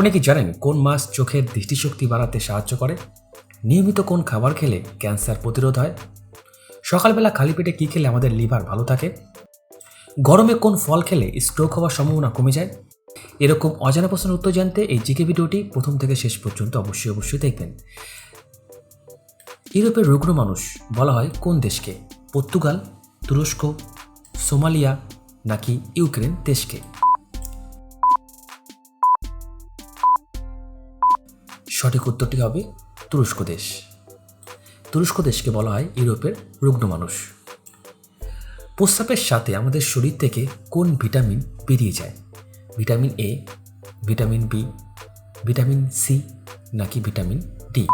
আপনি কি জানেন কোন মাছ চোখের দৃষ্টিশক্তি বাড়াতে সাহায্য করে? নিয়মিত কোন খাবার খেলে ক্যান্সার প্রতিরোধ হয়? সকালবেলা খালি পেটে কী খেলে আমাদের লিভার ভালো থাকে? গরমে কোন ফল খেলে স্ট্রোক হওয়ার সম্ভাবনা কমে যায়? এরকম অজানা প্রশ্নের উত্তর জানতে এই জিকে ভিডিওটি প্রথম থেকে শেষ পর্যন্ত অবশ্যই অবশ্যই দেখবেন। ইউরোপের রুগ্ন মানুষ বলা হয় কোন দেশকে? পর্তুগাল, তুরস্ক, সোমালিয়া নাকি ইউক্রেন দেশকে? সঠিক উত্তরটি হবে তুরস্ক দেশ। তুরস্ক দেশকে বলা হয় ইউরোপের রুগ্ন মানুষ। প্রস্রাবের সাথে আমাদের শরীর থেকে কোন ভিটামিন বেরিয়ে যায়? Vitamin A vitamin B vitamin C নাকি ভিটামিন ডি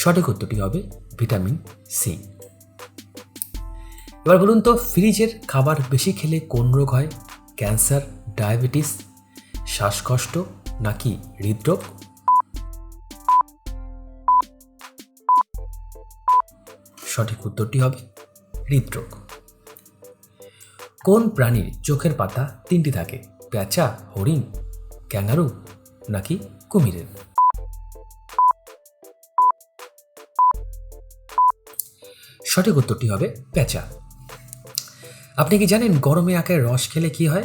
সঠিক উত্তরটি হবে ভিটামিন সি এবার বলুন তো, ফ্রিজের খাবার বেশি খেলে কোন রোগ হয়? ক্যান্সার ডায়াবেটিস, শ্বাসকষ্ট নাকি হৃদরোগ? সঠিক উত্তরটি হবে হৃদরোগ। কোন প্রাণীর চোখের পাতা তিনটি থাকে? পেঁচা হরিণ, ক্যাঙ্গারু নাকি কুমিরের? সঠিক উত্তরটি হবে পেঁচা আপনি কি জানেন গরমে আখের রস খেলে কি হয়?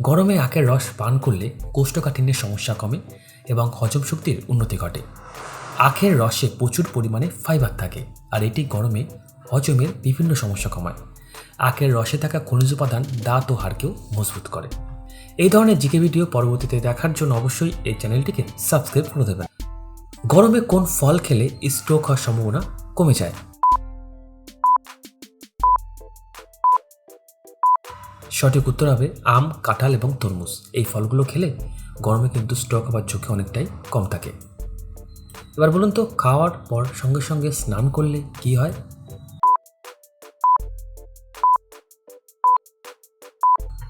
গরমে আখের রস পান করলে কোষ্ঠকাঠিন্যের সমস্যা কমে এবং হজম শক্তির উন্নতি ঘটে। আখের রসে প্রচুর পরিমাণে ফাইবার থাকে আর এটি গরমে হজমের বিভিন্ন সমস্যা কমায়। আখের রসে থাকা খনিজ উপাদান, দাঁত ও হাড়কেও মজবুত করে। এই ধরনের জিকে ভিডিও পরবর্তীতে দেখার জন্য অবশ্যই এই চ্যানেলটিকে সাবস্ক্রাইব করে দেবেন। গরমে কোন ফল খেলে স্ট্রোক হওয়ার সম্ভাবনা কমে যায়? সঠিক উত্তর হবে আম, কাঁঠাল এবং তরমুজ। এই ফলগুলো খেলে গরমে কিন্তু স্ট্রোক হওয়ার ঝুঁকি অনেকটাই কম থাকে। এবার বলুন তো, খাওয়ার পর সঙ্গে সঙ্গে স্নান করলে কি হয়?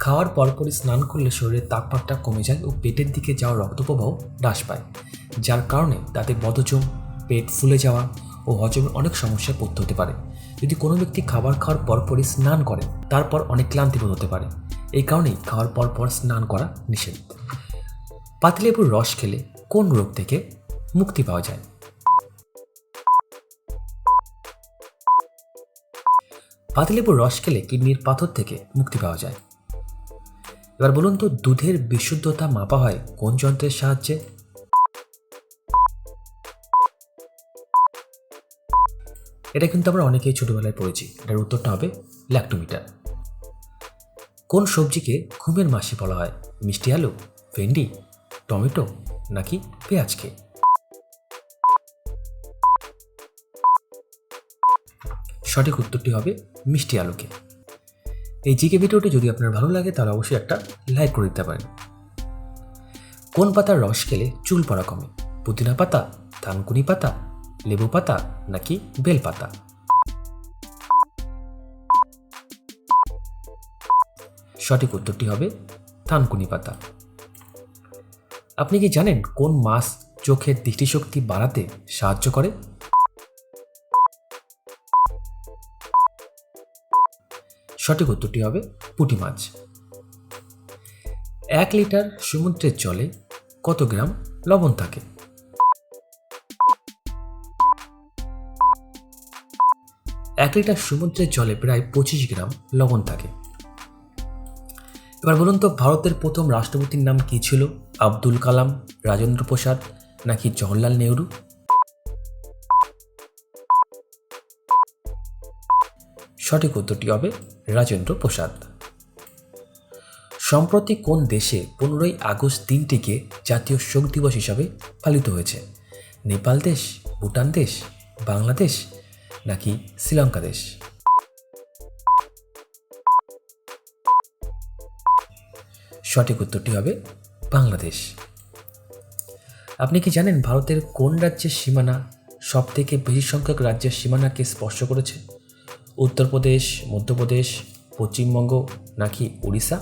খাওয়ার পরপরই স্নান করলে শরীরের তাপমাত্রা কমে যায় ও পেটের দিকে যাওয়া রক্তপ্রবাহ হ্রাস পায়। যার কারণে তাতে বদজম পেট ফুলে যাওয়া ও হজমের অনেক সমস্যায় পড়তে হতে পারে। যদি কোনো ব্যক্তি খাবার খাওয়ার পরপরই স্নান করে, তারপর অনেক ক্লান্তি বোধ হতে পারে। এই কারণেই খাওয়ার পর পর স্নান করা নিষেধ। পাতিলেবুর রস খেলে কোন রোগ থেকে মুক্তি পাওয়া যায়? পাতিলেবুর রস খেলে কিডনির পাথর থেকে মুক্তি পাওয়া যায়। এবার বলুন তো, দুধের বিশুদ্ধতা মাপা হয় কোন যন্ত্রের সাহায্যে? এটা কিন্তু আমরা অনেকেই ছোটবেলায় পড়েছি। এটার উত্তরটা হবে ল্যাক্টোমিটার। কোন সবজিকে ঘুমের মাসি বলা হয়? মিষ্টি আলু, ভেন্ডি, টমেটো নাকি পেঁয়াজকে? সঠিক উত্তরটি হবে মিষ্টি আলুকে। এই জিকে ভিডিওটি যদি আপনার ভালো লাগে, তাহলে অবশ্যই একটা লাইক করে দিতে পারেন। কোন পাতার রস খেলে চুল পড়া কমে? পুদিনা পাতা থানকুনি পাতা লেবু পাতা নাকি বেল পাতা? সঠিক উত্তরটি হবে থানকুনি পাতা। আপনি কি জানেন কোন মাছ চোখের দৃষ্টিশক্তি বাড়াতে সাহায্য করে? সঠিক উত্তরটি হবে পুঁটি মাছ। এক লিটার সমুদ্রের জলে কত গ্রাম লবণ থাকে? এক লিটার সমুদ্রের জলে প্রায় পঁচিশ গ্রাম লবণ থাকে। এবার বলুন তো, ভারতের প্রথম রাষ্ট্রপতির নাম কি ছিল? আব্দুল কালাম, রাজেন্দ্র প্রসাদ নাকি জওহরলাল নেহরু? সঠিক উত্তরটি হবে রাজেন্দ্র প্রসাদ। সম্প্রতি কোন দেশে পনেরোই আগস্ট দিনটিকে জাতীয় শোক দিবস হিসাবে পালিত হয়েছে? নেপাল দেশ, ভুটান দেশ, বাংলাদেশ নাকি শ্রীলঙ্কা দেশ? সঠিক উত্তরটি হবে বাংলাদেশ। আপনি কি জানেন ভারতের কোন রাজ্যের সীমানা সব থেকে বেশি সংখ্যক রাজ্যের সীমানাকে স্পর্শ করেছে? উত্তরপ্রদেশ, মধ্যপ্রদেশ, পশ্চিমবঙ্গ নাকি উড়িষ্যা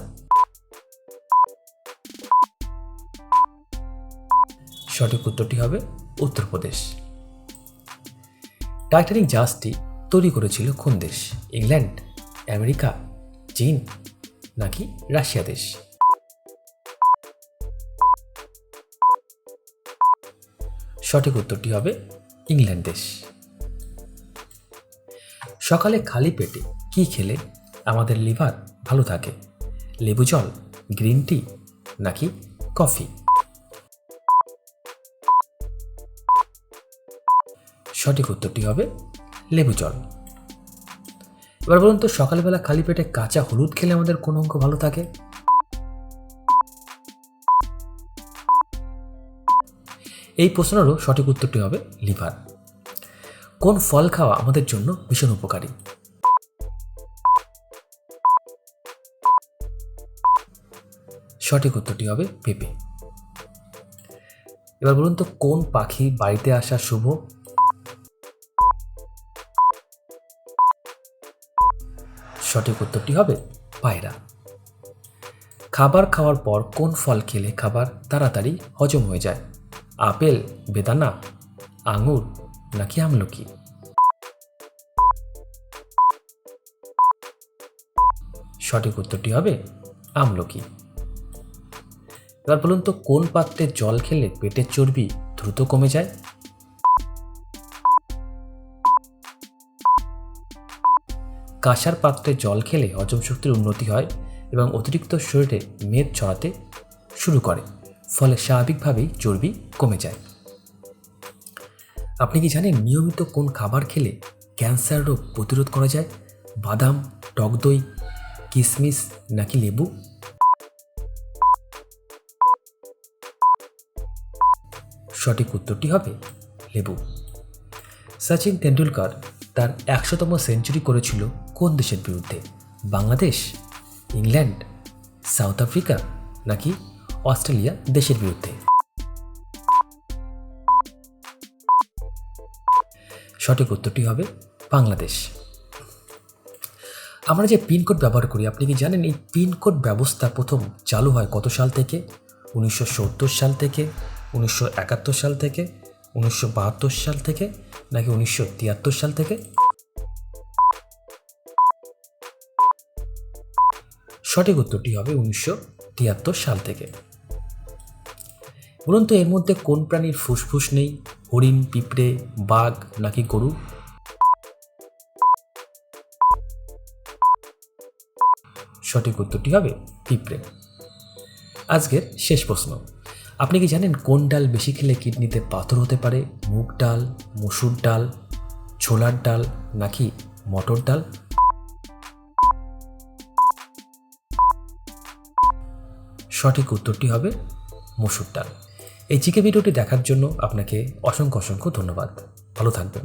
সঠিক উত্তরটি হবে উত্তরপ্রদেশ। টাইটানিক জাহাজটি তৈরি করেছিল কোন দেশ? ইংল্যান্ড, আমেরিকা, চীন নাকি রাশিয়া দেশ? সঠিক উত্তরটি হবে ইংল্যান্ড দেশ। সকালে খালি পেটে কি খেলে আমাদের লিভার ভালো থাকে? লেবু জল, গ্রিন টি নাকি কফি? সঠিক উত্তরটি হবে লেবু জল। এবার বলুন তো, সকালবেলা খালি পেটে কাঁচা হলুদ খেলে আমাদের কোন অঙ্ক ভালো থাকে? এই প্রশ্নেরও সঠিক উত্তরটি হবে লিভার। কোন ফল খাওয়া আমাদের জন্য ভীষণ উপকারী? সঠিক উত্তরটি হবে পেঁপে। এবার বলুন তো, কোন পাখি বাড়িতে আসা শুভ? সঠিক উত্তরটি হবে পায়রা। খাবার খাওয়ার পর কোন ফল খেলে খাবার তাড়াতাড়ি হজম হয়ে যায়? আপেল, বেদানা, আঙুর নাকি আমলকি? সঠিক উত্তরটি হবে আমলকি। এবার বলুন তো, কোন পাত্রে জল খেলে পেটের চর্বি দ্রুত কমে যায়? কাঁসার পাত্রে জল খেলে হজম শক্তির উন্নতি হয় এবং অতিরিক্ত শরীরে মেদ ছড়াতে শুরু করে, ফলে স্বাভাবিকভাবেই চর্বি কমে যায়। আপনি কি জানেন নিয়মিত কোন খাবার খেলে ক্যান্সার রোগ প্রতিরোধ করা যায়? বাদাম, টক দই কিশমিশ নাকি লেবু? সঠিক উত্তরটি হবে লেবু। সচিন তেন্ডুলকর তার একশোতম সেঞ্চুরি করেছিল কোন দেশের বিরুদ্ধে? বাংলাদেশ, ইংল্যান্ড, সাউথ আফ্রিকা, নাকি অস্ট্রেলিয়া দেশের বিরুদ্ধে? সঠিক উত্তরটি হবে বাংলাদেশ। আমরা যে পিনকোড ব্যবহার করি, আপনি কি জানেন এই পিনকোড ব্যবস্থা প্রথম চালু হয় কত সাল থেকে? উনিশশো সত্তর সাল থেকে, উনিশশো একাত্তর সাল থেকে, উনিশশো বাহাত্তর সাল থেকে, নাকি উনিশশো তিয়াত্তর সাল থেকে? সঠিক উত্তরটি হবে উনিশশো তিয়াত্তর সাল থেকে। বলুন তো, এর মধ্যে কোন প্রাণীর ফুসফুস নেই? হরিণ, পিঁপড়ে, বাঘ নাকি গরু? সঠিক উত্তরটি হবে পিঁপড়ে। আজকের শেষ প্রশ্ন। আপনি কি জানেন কোন ডাল বেশি খেলে কিডনিতে পাথর হতে পারে? মুগ ডাল, মসুর ডাল, ছোলার ডাল নাকি মটর ডাল? সঠিক উত্তরটি হবে মসুর ডাল। এই চিকে ভিডিওটি দেখার জন্য আপনাকে অসংখ্য অসংখ্য ধন্যবাদ। ভালো থাকবেন।